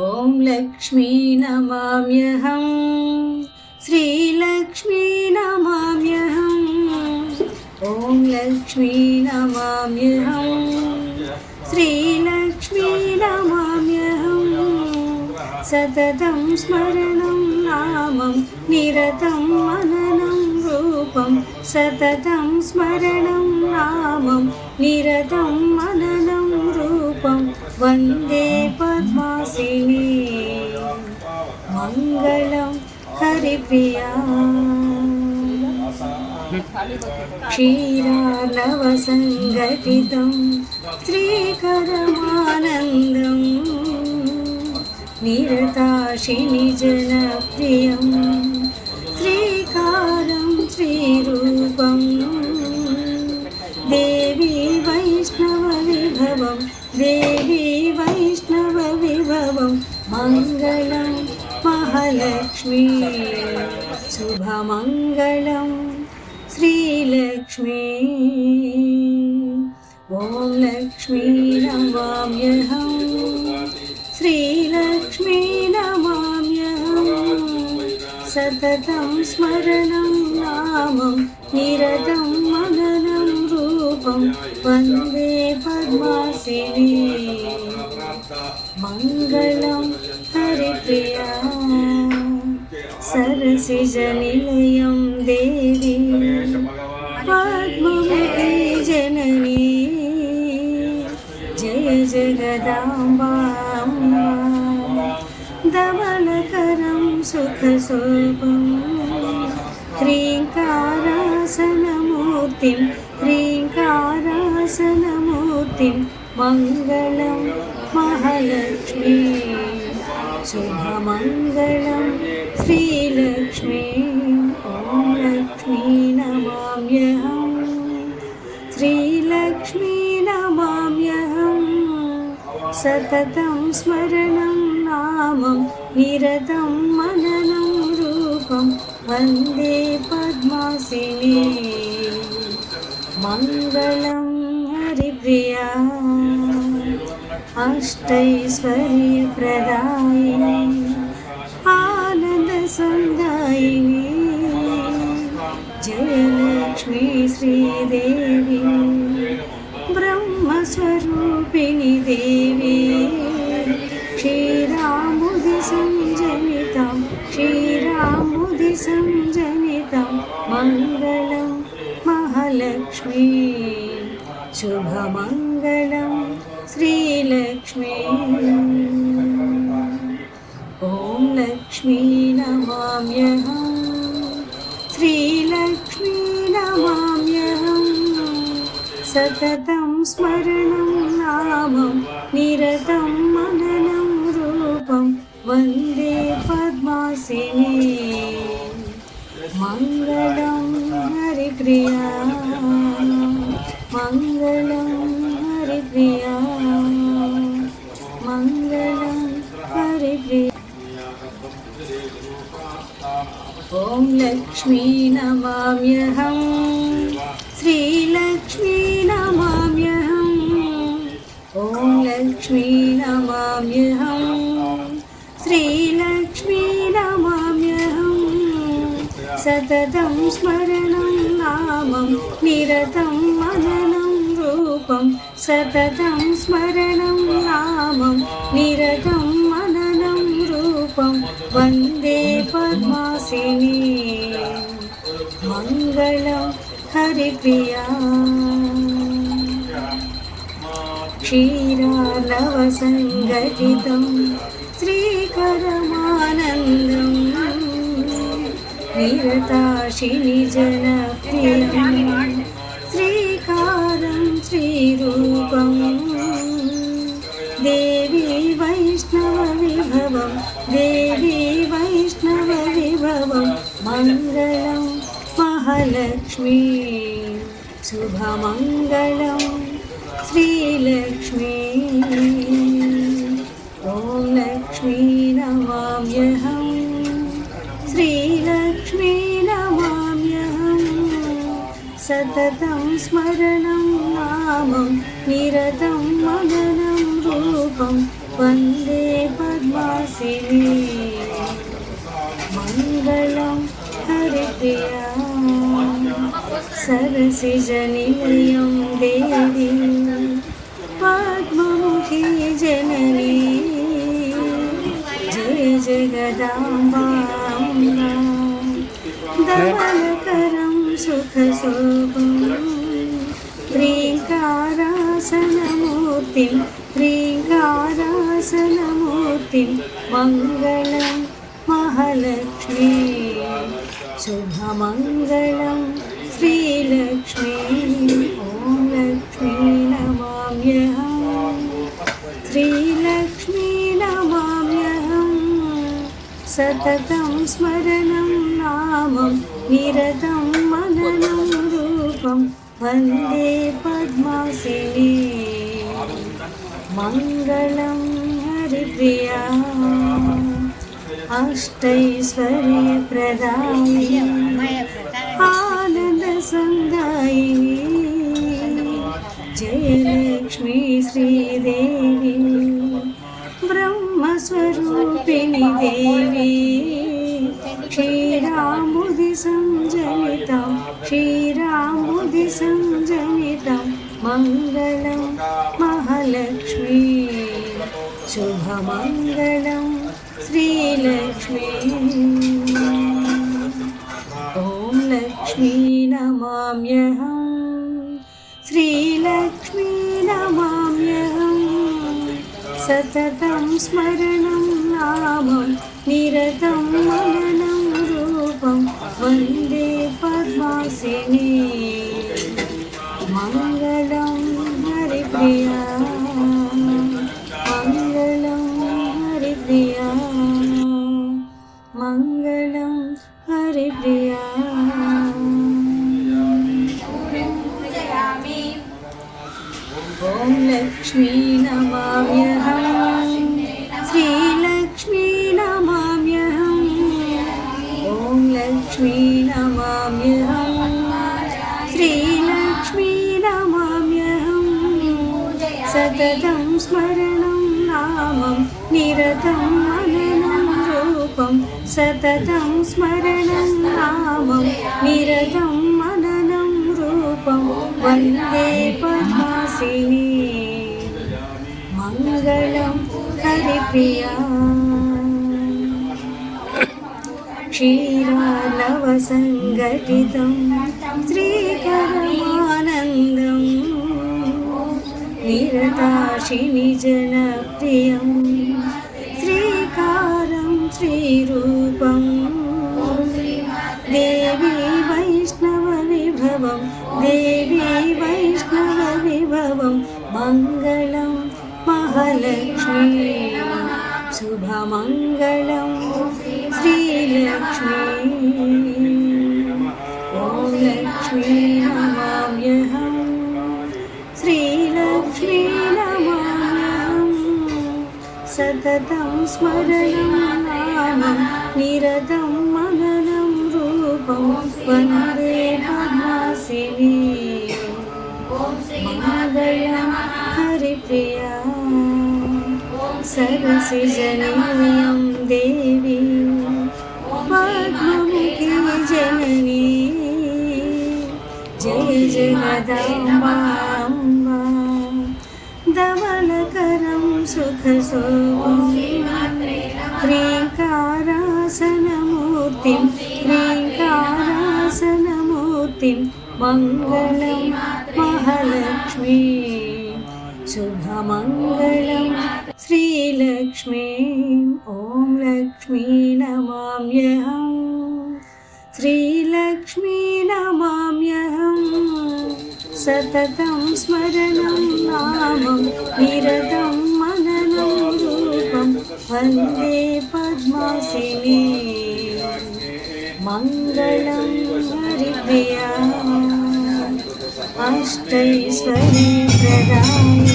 ॐ लक्ष्मी नमाम्यहं श्रीलक्ष्मी नमाम्यहम् ॐ लक्ष्मी नमाम्यहं श्रीलक्ष्मी नमाम्यहं सततं स्मरणं नामं निरतं मननं रूपं सततं स्मरणं नामं निरतं मननं रूपं वन्दे पद्मासिनी मङ्गलं हरिप्रिया क्षीरार्णवसङ्गठितं श्रीकरमानन्दम् निरताशिनि जनप्रियं महालक्ष्मी शुभमङ्गलं श्रीलक्ष्मी ॐ लक्ष्मी नमाम्यहम् श्रीलक्ष्मी नमाम्यहम् सततं स्मरणं नामं निरतं मननं रूपं वन्दे पद्मासिनी मङ्गलं हरिप्रिया सरसिजनिलयं देवी पद्ममुखी जननी जय जगदाम्बा धवलकरं सुखशोभं ह्रीङ्कारासनमूर्तिं ह्रीङ्कारासनमूर्तिं मङ्गलं महालक्ष्मी शुभमङ्गलं श्रीलक्ष्मी ॐ लक्ष्मी नमाम्यहम् श्रीलक्ष्मी नमाम्यहम् सततं स्मरणं नामं निरतं मननं रूपं वन्दे पद्मासिनी। मङ्गलं हरिप्रिया। अष्टैश्वर्यप्रदायिनी సంజనితం శ్రీరాముది సంజనితం మంగళం మహాలక్ష్మి. శుభమంగళం శ్రీలక్ష్మి. ఓం లక్ష్మీ నమామ్యహం శ్రీలక్ష్మీ నమామ్యహం. సతతం స్మరణం నామం నిరతం మననం రూపం वन्दे पद्मासिनी मङ्गलं हरिप्रिया मङ्गलं हरिप्रिया मङ्गलं हरिप्रिया ॐ लक्ष्मी नमाम्यहम् श्रीलक्ष्मी नमाम्यहम् ॐ लक्ष्मी नमाम्यहम् श्रीलक्ष्मी नमाम्यहम् सततं स्मरणं नामं निरतं मननं रूपं सततं स्मरणं नामं निरतं मननं रूपं वन्दे पद्मासिनी मङ्गलं हरिप्रिया क्षीरालवसङ्गठितं श्रीकरमानन्दम् निरताशिनि जनप्रियं श्रीकारं श्रीरूपं देवी वैष्णवविभवं देवी वैष्णवविभवं मङ्गलं महालक्ष्मी शुभमङ्गलं श्रीलक्ष्मी ॐ लक्ष्मी नमाम्यहं श्रीलक्ष्मी नमाम्यहं सततं स्मरणं नामं निरतं मननं रूपं वन्दे पद्मासिने मङ्गलं हरिप्रिया सरसिजनिलयं देवी पद्ममुखी जननी जगदाम्बाम्बा दमनकरं सुखशोभं ह्रीङ्गारासनमूर्तिं ह्रीङ्गारासनमूर्तिं मंगल महालक्ष्मी शुभमङ्गलं श्रीलक्ष्मी ॐ लक्ष्मी नमाम्यहं। श्री సతతం స్మరణం నామం నిరతం మననం రూపం. వందే పద్మాసిని మంగళం హరిప్రియా అష్టైశ్వర్య ప్రదాయ. ఆనంద సందాయిని జయలక్ష్మి శ్రీదేవి. ब्रह्मस्वरूपिणि देवी। क्षीराम्बुधि सञ्जनितं क्षीराम्बुधि सञ्जनितं मङ्गलं महालक्ष्मी। शुभमङ्गलं श्रीलक्ष्मी। ॐ लक्ष्मी नमाम्यहम् श्रीलक्ष्मी नमाम्यहम् सततं स्मरणं नामं निरतं मननं रूपं वन्दे पद्मासिनी मङ्गलं हरिप्रिया मङ्गलं हरिप्रिया मङ्गलं हरिप्रिया ॐ लक्ष्मी नमाम्यहम् सततं स्मरणं नामं निरतं मननं रूपं सततं स्मरणं नामं निरतं मननं रूपं वन्दे पद्मासिनी मङ्गलं हरिप्रिया क्षीरालवसङ्गठितं श्रीकरमानन्दम् निरताशिनि जनप्रियं श्रीकारं श्रीरूपं देवी वैष्णवविभवं देवी वैष्णवविभवं मङ्गलं महालक्ष्मी शुभमङ्गलं श्रीलक्ष्मी ॐ लक्ष्मी నిరతం స్మరణం నామం నిరతం మననం రూపం వందే పద్మాసిని మంగళ హరిప్రియా సరసిజనీయం దేవి పద్మముఖి జననీ జయ జగదాంబా सुखशोभं ह्रीङ्कारासनमूर्तिं ह्रीङ्कारासनमूर्तिं मङ्गलं महालक्ष्मी शुभमङ्गलं श्रीलक्ष्मी ॐ लक्ष्मी नमाम्यहम् श्रीलक्ष्मी नमाम्यहम् सततं स्मरणं नामं निरतं मननं வந்தே பத்மாசினி. மங்களம் ஹரிப்ரியா அஷ்டைஸ்வரி பிரதாயி